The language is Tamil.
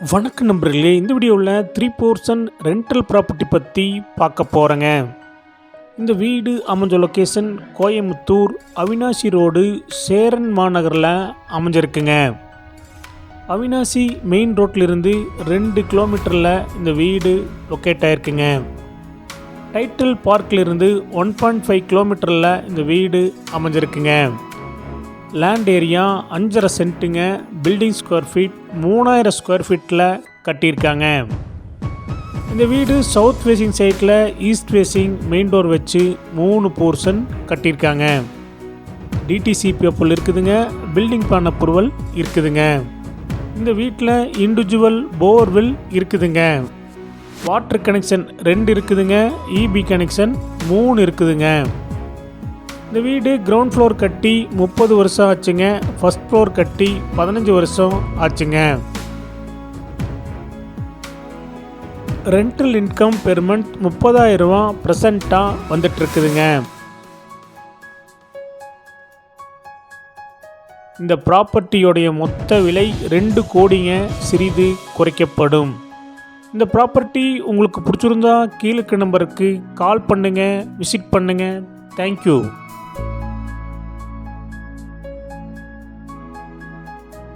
வணக்கம் நண்பர்களே இந்த வீடியோவில் த்ரீ போர்ஷன் ரெண்டல் ப்ராப்பர்ட்டி பற்றி பார்க்க போகிறேங்க இந்த வீடு அமைஞ்ச லொக்கேஷன் கோயம்புத்தூர் அவினாசி ரோடு சேரன் மாநகரில் அமைஞ்சிருக்குங்க. அவினாசி மெயின் ரோட்டிலிருந்து ரெண்டு கிலோமீட்டரில் இந்த வீடு லொக்கேட் ஆயிருக்குங்க. டைட்டில் பார்க்கிலிருந்து ஒன் பாயிண்ட் ஃபைவ் கிலோமீட்டரில் இந்த வீடு அமைஞ்சிருக்குங்க. லேண்ட் ஏரியா அஞ்சரை சென்ட்டுங்க பில்டிங் ஸ்கொயர் ஃபீட் மூணாயிரம் ஸ்கொயர் ஃபீட்டில் கட்டியிருக்காங்க. இந்த வீடு சவுத் ஃபேஸிங் சைட்டில் ஈஸ்ட் ஃபேஸிங் மெயின் டோர் வச்சு மூணு போர்ஷன் கட்டியிருக்காங்க. டிடிசிபி அப்புள் இருக்குதுங்க பில்டிங் பிளான் அப்ரூவல் இருக்குதுங்க. இந்த வீட்டில் இண்டிவிஜுவல் போர்வெல் இருக்குதுங்க. வாட்டர் கனெக்ஷன் ரெண்டு இருக்குதுங்க இபி கனெக்ஷன் மூணு இருக்குதுங்க. இந்த வீடு கிரவுண்ட் ஃப்ளோர் கட்டி முப்பது வருஷம் ஆச்சுங்க. ஃபர்ஸ்ட் ஃப்ளோர் கட்டி பதினஞ்சு வருஷம் ஆச்சுங்க. ரெண்டல் இன்கம் பெர் மந்த் முப்பதாயிரம் ரூபா ப்ரெசண்ட்டாக வந்துட்டுருக்குதுங்க. இந்த ப்ராப்பர்ட்டியோடைய மொத்த விலை ரெண்டு கோடிங்க சிறிது குறைக்கப்படும். இந்த ப்ராப்பர்ட்டி உங்களுக்கு பிடிச்சிருந்தா கீழே நம்பருக்கு கால் பண்ணுங்கள் விசிட் பண்ணுங்கள் தேங்க்யூ